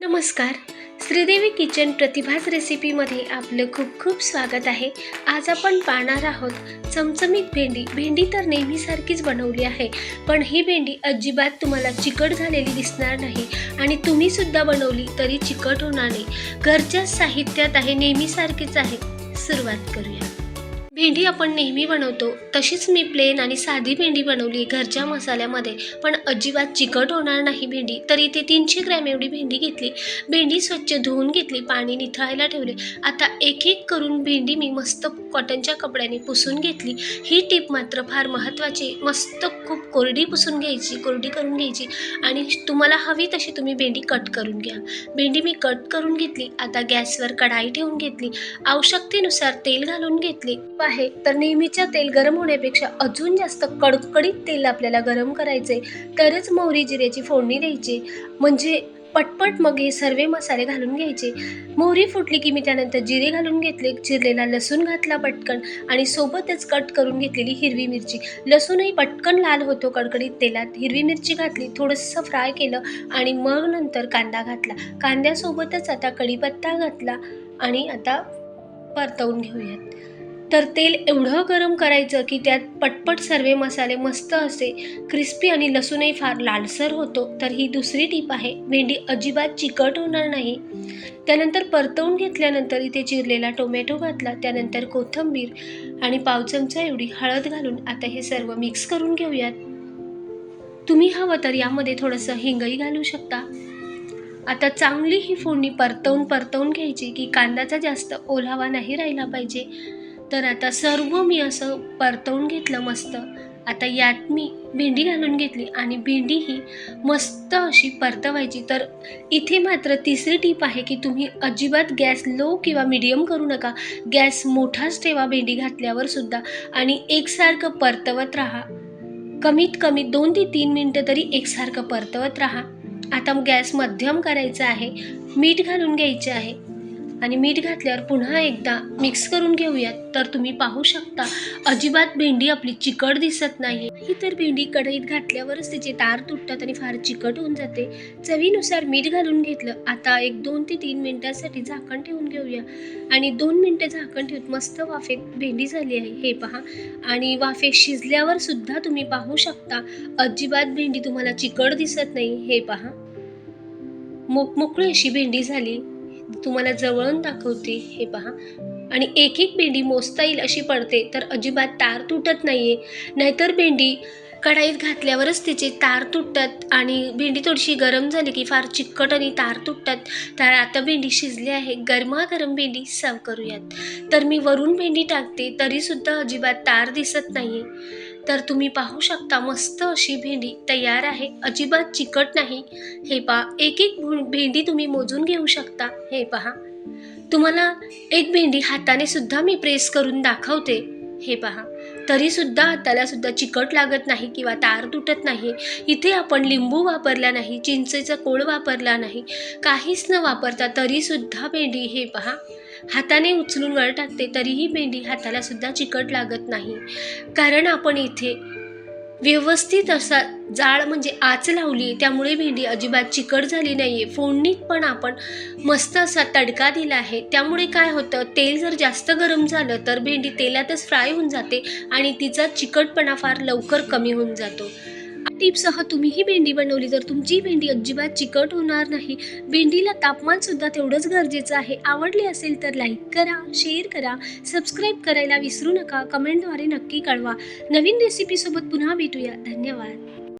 नमस्कार. श्रीदेवी किचन प्रतिभाज रेसिपीमध्ये आपलं खूप खूप स्वागत आहे. आज आपण पाहणार आहोत चमचमीत भेंडी. भेंडी तर नेहमीसारखीच बनवली आहे पण ही भेंडी अजिबात तुम्हाला चिकट झालेली दिसणार नाही आणि तुम्हीसुद्धा बनवली तरी चिकट होणार नाही. घरच्या साहित्यात आहे नेहमीसारखीच आहे. सुरुवात करूया. भेंडी आपण नेहमी बनवतो. तशीच मी प्लेन आणि साधी भेंडी बनवली घरच्या मसाल्यामध्ये. पण अजिबात चिकट होणार नाही भेंडी. तर इथे तीनशे ग्रॅम एवढी भेंडी घेतली. भेंडी स्वच्छ धुवून घेतली पाणी निथळायला ठेवले. आता एक एक करून भेंडी मी मस्त कॉटनच्या कपड्याने पुसून घेतली. ही टीप मात्र फार महत्त्वाची मस्त खूप कोरडी पुसून घ्यायची कोरडी करून घ्यायची. आणि तुम्हाला हवी तशी तुम्ही भेंडी कट करून घ्या. भेंडी मी कट करून घेतली. आता गॅसवर कढाई ठेवून घेतली. आवश्यकतेनुसार तेल घालून घेतले. आहे. तर नेहमीच्या तेल गरम होण्यापेक्षा अजून जास्त कडकडीत तेल आपल्याला गरम करायचे तरच मोहरी जिऱ्याची फोडणी द्यायची. म्हणजे पटपट मग हे सर्व मसाले घालून घ्यायचे. मोहरी फुटली की मी त्यानंतर जिरे घालून घेतले. चिरलेला लसूण घातला पटकन आणि सोबतच कट करून घेतलेली हिरवी मिरची. लसूणही पटकन लाल होतो कडकडीत तेलात. हिरवी मिरची घातली थोडंसं फ्राय केलं आणि मग नंतर कांदा घातला. कांद्यासोबतच आता कढीपत्ता घातला आणि आता परतवून घेऊयात. तर तेल एवढं गरम करायचं की त्यात पटपट सर्वे मसाले मस्त असे क्रिस्पी आणि लसूणही फार लालसर होतो तर ही दुसरी टीप आहे. भेंडी अजिबात चिकट होणार नाही. त्यानंतर परतवून घेतल्यानंतर इथे चिरलेला टोमॅटो घातला त्यानंतर कोथिंबीर आणि पाव चमचा एवढी हळद घालून आता हे सर्व मिक्स करून घेऊयात. तुम्ही हवं तर यामध्ये थोडंसं हिंगही घालू शकता. आता चांगली ही फोडणी परतवून परतवून घ्यायची की कांद्याचा जास्त ओलावा नाही राहिला पाहिजे. तर आता सर्व मी असं परतवून घेतलं मस्त. आता यात मी भेंडी घालून घेतली आणि भेंडी ही मस्त अशी परतवायची. तर इथे मात्र तिसरी टीप आहे की तुम्ही अजिबात गॅस लो किंवा मिडियम करू नका. गॅस मोठाच ठेवा भेंडी घातल्यावर सुद्धा आणि एकसारखं परतवत राहा. कमीत कमी दोन ते तीन मिनटं तरी एकसारखं परतवत राहा. आता गॅस मध्यम करायचा आहे मीठ घालून घ्यायचे आहे. आणि मीठ घातल्यावर पुन्हा एकदा मिक्स करून घेऊयात. तर तुम्ही पाहू शकता अजिबात भेंडी आपली चिकट दिसत नाही ही तर भेंडी कढईत घातल्यावरच तिचे तार तुटतात आणि फार चिकट होऊन जाते. चवीनुसार मीठ घालून घेतलं. आता एक दोन ते तीन मिनिटांसाठी झाकण ठेवून घेऊया. आणि दोन मिनटं झाकण ठेवून मस्त वाफेत भेंडी झाली आहे. हे पहा. आणि वाफे शिजल्यावर सुद्धा तुम्ही पाहू शकता अजिबात भेंडी तुम्हाला चिकट दिसत नाही. हे पहा. मोकमोकळी अशी भेंडी झाली. तुम्हाला जवळून दाखवते हे पहा. आणि एक एक भेंडी मोजता येईल अशी पडते तर अजिबात तार तुटत नाहीये. नाहीतर भेंडी कढाईत घातल्यावरच तिचे तार तुटतात आणि भेंडी थोडीशी गरम झाली की फार चिकट आणि तार तुटतात. तर आता भेंडी शिजली आहे. गरमागरम भेंडी सर्व करूयात. तर मी वरून भेंडी टाकते तरीसुद्धा अजिबात तार दिसत नाही आहे तर तुम्ही पाहू शकता मस्त अशी भेंडी तयार आहे. अजिबात चिकट नाही. हे पहा एक एक भेंडी तुम्ही मोजून घेऊ शकता. हे पहा. तुम्हाला एक भेंडी हाताने सुद्धा मी प्रेस करून दाखवते. हे पहा. तरी सुद्धा हाताला सुद्धा चिकट लागत नाही किंवा तार तुटत नाही. इथे आपण लिंबू वापरला नाही चिंचेचा कोळ वापरला नाही. काहीच न वापरता तरी सुद्धा भेंडी हे पहा. हाताने उचलून वर टाकते तरीही भेंडी हाताला सुद्धा चिकट लागत नाही. कारण आपण इथे व्यवस्थित असा जाळ म्हणजे आच लावली आहे त्यामुळे भेंडी अजिबात चिकट झाली नाही आहे फोडणीत पण आपण मस्त असा तडका दिला आहे. त्यामुळे काय होतं तेल जर जास्त गरम झालं तर भेंडी तेलातच फ्राय होऊन जाते आणि तिचा चिकटपणा फार लवकर कमी होऊन जातो. टिपसह तुम्हीही भेंडी बनवली तर तुमची भेंडी अजिबात चिकट होणार नाही. भेंडीला तापमान सुद्धा तेवढंच गरजेचं आहे. आवडली असेल तर लाईक करा शेअर करा सबस्क्राईब करायला विसरू नका. कमेंटद्वारे नक्की कळवा. नवीन रेसिपीसोबत पुन्हा भेटूया. धन्यवाद.